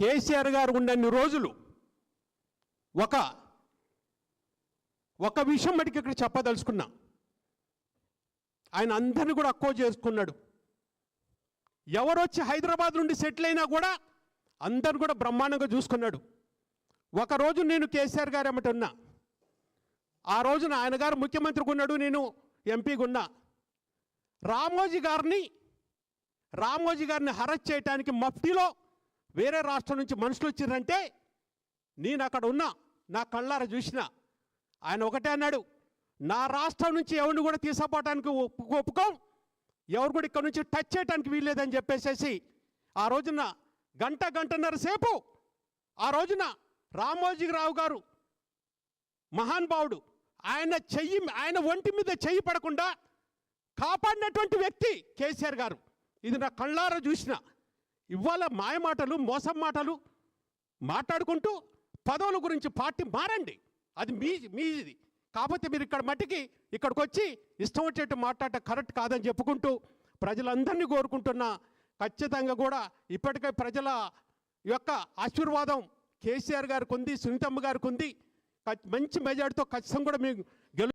కేసీఆర్ గారు ఉన్నన్ని రోజులు ఒక ఒక విషయం మటుకు ఇక్కడ చెప్పదలుచుకున్నా. ఆయన అందరిని కూడా అక్కో చేసుకున్నాడు. ఎవరొచ్చి హైదరాబాద్ నుండి సెటిల్ అయినా కూడా అందరిని కూడా బ్రహ్మాండంగా చూసుకున్నాడు. ఒకరోజు నేను కేసీఆర్ గారు ఏమిటి ఉన్నా. ఆ రోజున ఆయన గారు ముఖ్యమంత్రికి ఉన్నాడు నేను ఎంపీగా ఉన్నా రామోజీ గారిని రామోజీ గారిని హరస్ చేయటానికి మఫ్టీలో వేరే రాష్ట్రం నుంచి మనుషులు వచ్చిర్రంటే నేను అక్కడ ఉన్నా నా కళ్ళార చూసిన. ఆయన ఒకటే అన్నాడు నా రాష్ట్రం నుంచి ఎవరిని కూడా తీసుకుపోవటానికి ఒప్పు- ఒప్పుకోం. ఎవరు కూడా ఇక్కడ నుంచి టచ్ చేయడానికి వీల్లేదని చెప్పేసేసి ఆ రోజున గంట గంటన్నర సేపు ఆ రోజున రామోజీరావు గారు మహానుభావుడు ఆయన చెయ్యి ఆయన ఒంటి మీద చెయ్యి పడకుండా కాపాడినటువంటి వ్యక్తి కేసీఆర్ గారు. ఇది నా కళ్ళారా చూసిన. ఇవాళ మాయ మాటలు మోసం మాటలు మాట్లాడుకుంటూ పదవుల గురించి పార్టీ మారండి. అది మీ మీది. కాకపోతే మీరు ఇక్కడ మట్టికి ఇక్కడికి వచ్చి ఇష్టం వచ్చేట్టు మాట్లాడటం కరెక్ట్ కాదని చెప్పుకుంటూ ప్రజలందరినీ కోరుకుంటున్నా ఖచ్చితంగా కూడా ఇప్పటికే ప్రజల యొక్క ఆశీర్వాదం కేసీఆర్ గారికి ఉంది సునీతమ్మ గారికి ఉంది మంచి మెజార్టీతో ఖచ్చితంగా కూడా మీకు